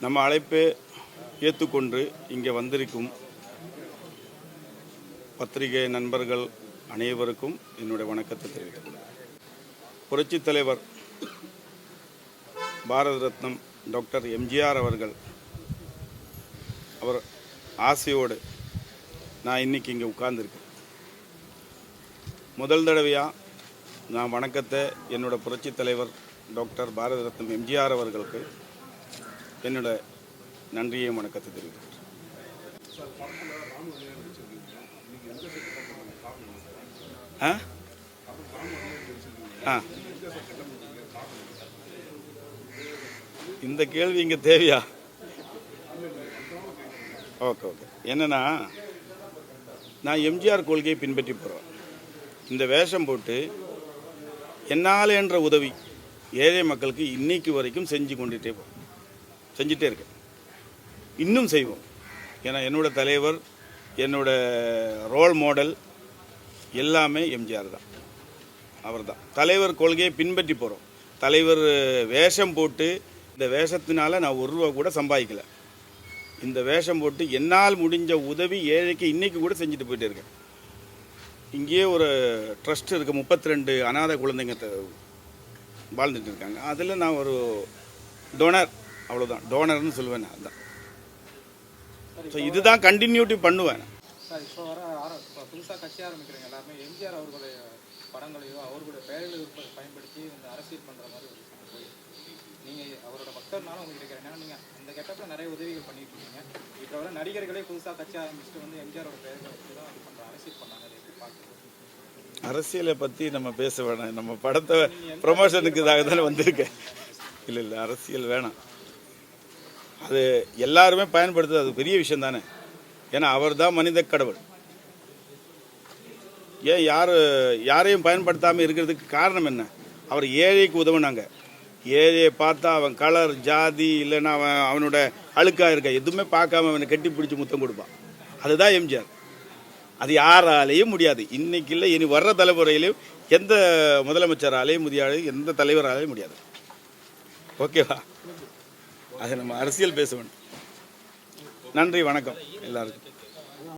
நம்ம அழைப்பை ஏற்றுக்கொண்டு இங்கே வந்திருக்கும் பத்திரிகை நண்பர்கள் அனைவருக்கும் என்னுடைய வணக்கத்தை தெரிவிக்கிறேன் புரட்சித் தலைவர் பாரத ரத்னம் டாக்டர் எம்ஜிஆர் அவர்கள் அவர் ஆசையோடு நான் இன்னைக்கு இங்கே உட்கார்ந்துருக்கேன். முதல் தடவையாக நான் வணக்கத்தை என்னோடய புரட்சித் தலைவர் டாக்டர் பாரத ரத்னம் எம்ஜிஆர் அவர்களுக்கு என்னோட நன்றியை வணக்கத்தை தெரிவிக்கிறேன் ஆ? ஆ. இந்த கேள்வி இங்கே தேவையா? Okay okay. என்னன்னா நான் எம்ஜிஆர் கொள்கையை பின்பற்றி போகிறோம் இந்த வேஷம் போட்டு என்னால் என்ற உதவி ஏழை மக்களுக்கு இன்னைக்கு வரைக்கும் செஞ்சு கொண்டுட்டே போகிறோம் செஞ்சிட்டே இருக்கேன் இன்னும் செய்வோம். ஏன்னா என்னோடய தலைவர் என்னோட ரோல் மாடல் எல்லாமே எம்ஜிஆர் தான். அவர் தான் தலைவர் கொள்கையை பின்பற்றி போகிறோம் தலைவர் வேஷம் போட்டு இந்த வேஷத்தினால நான் ஒரு ரூபா கூட சம்பாதிக்கல. இந்த வேஷம் போட்டு என்னால் முடிஞ்ச உதவி ஏழைக்கு இன்றைக்கி கூட செஞ்சுட்டு போயிட்டு இருக்கேன். இங்கேயே ஒரு ட்ரஸ்ட் இருக்குது முப்பத்தி ரெண்டு அனாதை குழந்தைங்க வாழ்ந்துட்டு இருக்காங்க. அதில் நான் ஒரு டொனர் அவ்வளோதான் டோனர்னு சொல்லுவேன் நான் அதான். ஸோ இதுதான் கண்டினியூட்டி பண்ணுவேன். சார் இப்போ வர புதுசாக கட்சி ஆரம்பிக்கிறவங்க எல்லாருமே எம்ஜிஆர் அவர்களுடைய படங்களையோ அவர்களுடைய பெயர்களை இருப்பதை பயன்படுத்தி இந்த அரசியல் பண்ணுற மாதிரி நீங்கள் அவரோட பக்தர்னால உங்களுக்கு ஏன்னா நீங்கள் அந்த கெட்டப்பில் நிறைய உதவிகள் பண்ணிட்டு இருக்கீங்க. இப்போ வர நடிகர்களே புதுசாக கட்சி ஆரம்பிச்சுட்டு வந்து எம்ஜிஆரோட பெயர்களை வச்சு தான் இது பண்ணுற அரசியல் பண்ணாங்க. அதை எப்படி பார்க்குறது? அரசியலை பற்றி நம்ம பேச வேணாம். நம்ம படத்தை ப்ரொமோஷனுக்கு இதாக தானே வந்திருக்கேன். இல்லை இல்லை அரசியல் வேணாம். அது எல்லாருமே பயன்படுத்துது அது பெரிய விஷயம் தானே. ஏன்னா அவர் தான் மனித கடவுள். ஏன் யார் யாரையும் பயன்படுத்தாமல் இருக்கிறதுக்கு காரணம் என்ன? அவர் ஏழைக்கு உதவுனாங்க. ஏழையை பார்த்தா அவன் கலர் ஜாதி இல்லைன்னா அவன் அவனோட அழுக்காக இருக்க. எதுவுமே பார்க்காம அவனை கட்டி பிடிச்சி முத்தம் கொடுப்பான். அதுதான் எம்ஜிஆர். அது யாராலேயும் முடியாது. இன்றைக்கி இல்லை இனி வர்ற தலைமுறையிலையும் எந்த முதலமைச்சராலேயும் முடியாது எந்த தலைவராலேயும் முடியாது. ஓகேவா? அது நம்ம அரசியல் பேச வேண்டும். நன்றி வணக்கம். எல்லாருக்கும்.